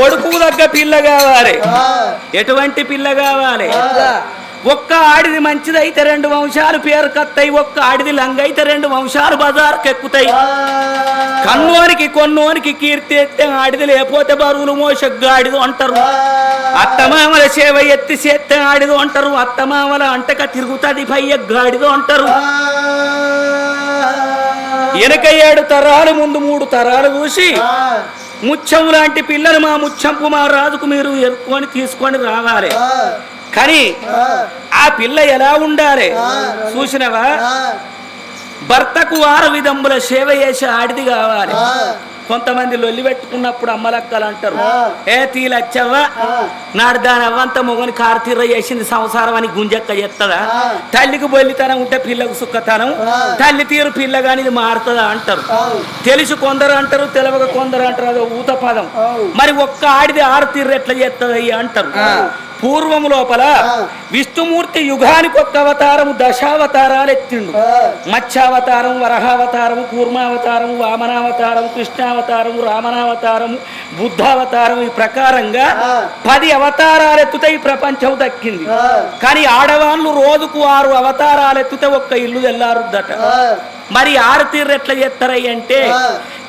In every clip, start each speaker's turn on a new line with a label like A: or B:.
A: కొడుకు దగ్గ పిల్ల కావాలి. ఎటువంటి పిల్ల కావాలి? ఒక్క ఆడిది మంచిదైతే రెండు వంశాలు పేరు కత్తాయి ఒక్క ఆడిది లంగైతే రెండు వంశాలు బజార్కి ఎక్కుతాయి కన్నోనికి కొన్నోనికి కీర్తి ఎత్తే ఆడిది లేకపోతే బరువులు మోసగాడిది అంటారు అత్తమామల సేవ ఎత్తి చేస్తే ఆడిదో అంటారు అత్తమామల అంటక తిరుగుతుంది పయ్య గాడిదో అంటారు వెనక ఏడు తరాలు ముందు మూడు తరాలు చూసి ముచ్చం లాంటి పిల్లలు మా ముచ్చంపు మా రాజుకు మీరు ఎత్తుకొని తీసుకొని రావాలి. కానీ ఆ. పిల్ల ఎలా ఉండాలి? చూసినవా? భర్తకు ఆరు విధముల సేవ చేసే ఆడిది కావాలి. కొంతమంది లొల్లి పెట్టుకున్నప్పుడు అమ్మలక్కలు అంటారు. ఏ తీలచ్చవ్వా? నాడు దాని అవ్వంత మొగని కార్తీర చేసింది సంసారం అని గుంజక్క చెత్తదా? తల్లికి బొల్లితనం ఉంటే పిల్లకు సుక్కతనం తల్లి తీరు పిల్ల ఇది మారుతుందా అంటారు. తెలిసి కొందరు అంటారు తెలవక కొందరు అంటారు అదో ఊత పదం. మరి ఒక్క ఆడిది ఆరు తీరు ఎట్లా చేస్తుంది అంటారు. పూర్వం లోపల విష్ణుమూర్తి యుగానికి ఒక్క అవతారము దశావతారాలు ఎత్తిండు. మత్స్యావతారం వరహావతారము కూర్మావతారము వామనావతారం కృష్ణావతారము రామనావతారము బుద్ధావతారం ఈ ప్రకారంగా పది అవతారాలు ఎత్తుతే ఈ ప్రపంచం దక్కింది. కానీ ఆడవాళ్ళు రోజుకు ఆరు అవతారాలు ఎత్తుతే ఒక్క ఇల్లు తెల్లారుద్దట. మరి ఆరు తీర్రు ఎట్లా చేస్తారయ్య అంటే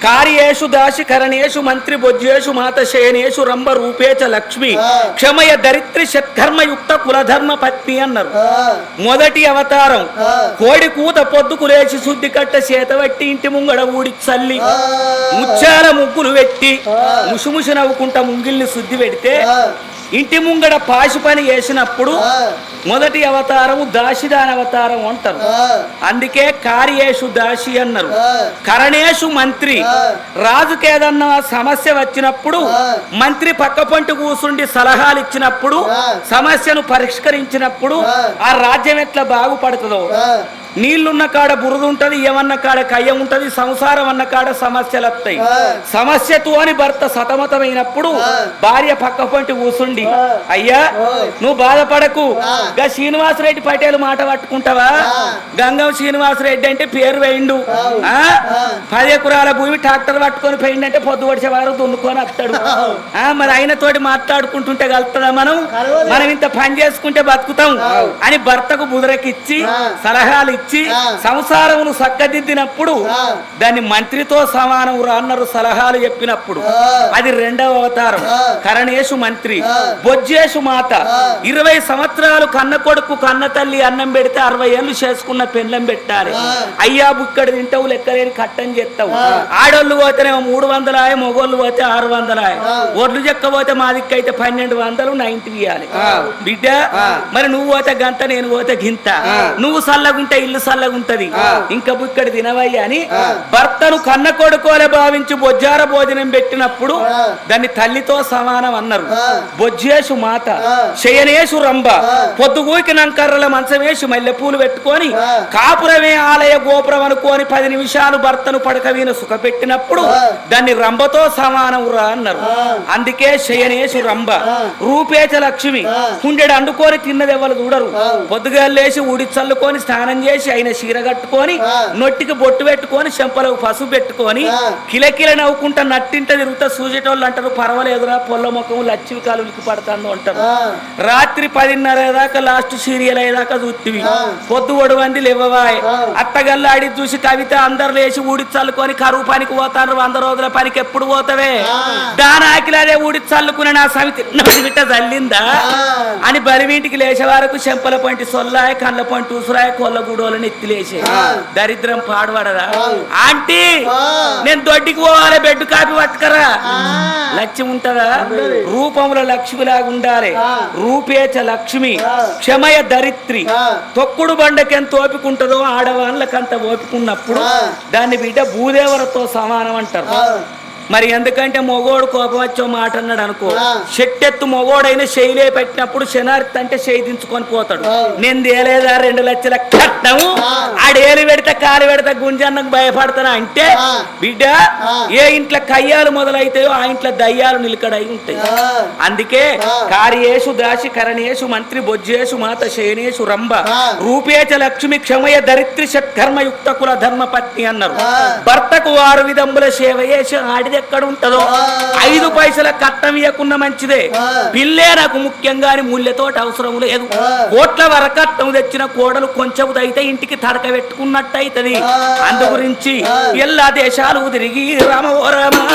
A: కార్యేషు దాసి కరణేషు మంత్రి బొజ్జేషు మాత శయనేషు రంభ రూపేచ లక్ష్మి క్షమయ దరిత్రి షట్కర్మయుక్త కులధర్మ పత్ని అన్నారు మొదటి అవతారం. కోడి కూత పొద్దుకు లేచి శుద్ధి కట్ట చేతబట్టి ఇంటి ముంగడ ఊడి చల్లి. ముచ్చాల ముగ్గులు పెట్టి ముసుముసు నవ్వుకుంటా ముంగిల్ని శుద్ధి పెడితే ఇంటి ముంగడ పాశు పని చేసినప్పుడు మొదటి అవతారము దాసిదాని అవతారం అంటారు. అందుకే కార్యేషు దాసి అన్నారు. కరణేషు మంత్రి. రాజుకి ఏదన్నా సమస్య వచ్చినప్పుడు మంత్రి పక్క పంట కూసుండి సలహాలు ఇచ్చినప్పుడు సమస్యను పరిష్కరించినప్పుడు ఆ. రాజ్యం ఎట్లా బాగుపడుతుందో నీళ్ళున్న కాడ బురద ఉంటది ఏమన్న కాడ కయ్యం ఉంటది సంసారం అన్న కాడ సమస్యలు వస్తాయి సమస్యతో అని భర్త సతమతమైనప్పుడు భార్య పక్క పంటి కూసుండి అయ్యా నువ్వు బాధపడకు. గా శ్రీనివాసరెడ్డి పటేల్ మాట పట్టుకుంటావా? గంగం శ్రీనివాసరెడ్డి అంటే పేరు వేయిండు. ఆ. పది ఎకరాల భూమి ట్రాక్టర్ పట్టుకొని పోయిండు అంటే పొద్దు పడిచే వారు దున్నుకొని వస్తాడు ఆ. మరి ఆయనతోటి మాట్లాడుకుంటుంటే కలుగుతుందా మనం? మనం ఇంత పని చేసుకుంటే బతుకుతాం అని భర్తకు బుదరకిచ్చి సలహాలు ఇచ్చి సంసారమును చక్కదిద్దినప్పుడు దాన్ని మంత్రితో సమానం అన్నారు సలహాలు చెప్పినప్పుడు. అది రెండవ అవతారం. కరణేశు మంత్రి బొజ్జేశు మాత. ఇరవై సంవత్సరాలు కన్న కొడుకు కన్న తల్లి అన్నం పెడితే అరవై ఏళ్ళు చేసుకున్న పెండ్లం పెట్టాలి. అయ్యా బుక్కడి తింటావు లెక్కలేని కట్టం చేస్తావు. ఆడోళ్ళు పోతేనేమో మూడు వందలాయ మొగోళ్ళు పోతే ఆరు వందలాయ. ఒడ్లు చెక్క పోతే మా దిక్కు అయితే పన్నెండు వందలు నైన్టీ ఇవ్వాలి బిడ్డ మరి నువ్వు పోతే గంత నేను పోతే గింత. నువ్వు సల్లగుంటే ఇల్లు సల్లగుంటది ఇంకా బుక్కడి తినవయ్యా అని భర్తను కన్న కొడుకోలే భావించి బొజ్జార భోజనం పెట్టినప్పుడు దాన్ని తల్లితో సమానం అన్నారు. బొజ్జేసు మాత శయనేసు రంభ పొద్దుగూకి నంకర్రల మంచమేసి మల్లెపూలు పెట్టుకొని కాపురమే ఆలయ గోపురం అనుకోని పది నిమిషాలు భర్తను పడక వీన సుఖ పెట్టినప్పుడు దాన్ని రంభతో సమానం రా అన్నారు. అందుకే శయనేసు రంభ రూపేచ లక్ష్మి కుండెడు అండుకొని తిన్నది ఎవరు చూడరు పొద్దుగా లేచి ఉడి చల్లుకొని స్నానం చేసి ఆయన చీర కట్టుకొని నొట్టికి బొట్టు పెట్టుకొని చెంపలకు పసుపు పెట్టుకొని కిలకిల నవ్వుకుంటా నట్టింట తిరుగుతా సూచేటోళ్ళు అంటారు పర్వాలేదురా పొల్ల ముఖం లచ్చివి కాలు ఉలికి పడతాను అంటారు. రాత్రి పదిన్నర దాకా లాస్ట్ సీరియల్ అయ్యేదాకా చూస్తివి పొద్దు ఒడవంది లేవవాయ్. అత్తగల్లు ఆడి చూసి కవిత అందరు లేచి ఊడి చల్లుకొని కరువు పనికి పోతారు వంద రోజుల పనికి ఎప్పుడు పోతావే? దాని ఆకిలి అదే ఊడి చల్లుకునే నా సమితి. బిట్ట చల్లిందా అని బలివీంటికి లేచే వరకు చెంపల పంటి సొల్లాయ కళ్ళ పంటి ఉసురాయ కొల్ల గుడోలని ఎత్తిలేసే. దరిద్రం పాడుపడదా ఆంటీ నేను దొడ్డికి పోవాలి బెడ్ కాపీ పట్టుకరా. లక్ష్మి ఉంటదా? రూపంలో లక్ష్మిలాగా ఉండాలి. రూపేచ లక్ష్మి క్షమయ దరిత్రి తొక్కుడు బండకెంత ఓపిక ఉంటుందో ఆడవాళ్ళకంత ఓపిక ఉన్నప్పుడు దాన్ని బిడ్డ భూదేవరతో సమానం అంటారు. మరి ఎందుకంటే మొగోడు కోపం వచ్చో మాట అన్నాడు అనుకో. చెట్టెత్తు మొగోడైన శైలే పెట్టినప్పుడు శనార్తి అంటే చేయించుకొని పోతాడు. నేను తేలేదా రెండు లక్షల కట్నము? ఆడేలు పెడితే కాలు పెడితే గుంజన్నకు భయపడతానా అంటే బిడ్డ ఏ ఇంట్లో కయ్యాలు మొదలైతాయో ఆ ఇంట్లో దయ్యాలు నిలకడై ఉంటాయి. అందుకే కార్యేషు దాసి కరణేషు మంత్రి బొజ్జేషు మాత శయనేషు రంభ రూపేచ లక్ష్మి క్షమయ దరిత్రి షట్కర్మయుక్త కుల ధర్మ పత్ని అన్నారు భర్తకు వారు విధంబుల సేవ చేసి ఆడిదే ఎక్కడ ఉంటదో ఐదు పైసల కట్టం ఇవ్వకున్న మంచిదే. పిల్లే నాకు ముఖ్యంగా అని మూల్యతోటి అవసరం లేదు. కోట్ల వరకట్టం తెచ్చిన కోడలు కొంచెం అయితే ఇంటికి తడక పెట్టుకున్నట్టు అవుతుంది అందు గురించి எல்லா దేశాలు திரிகி ராம ஓரமா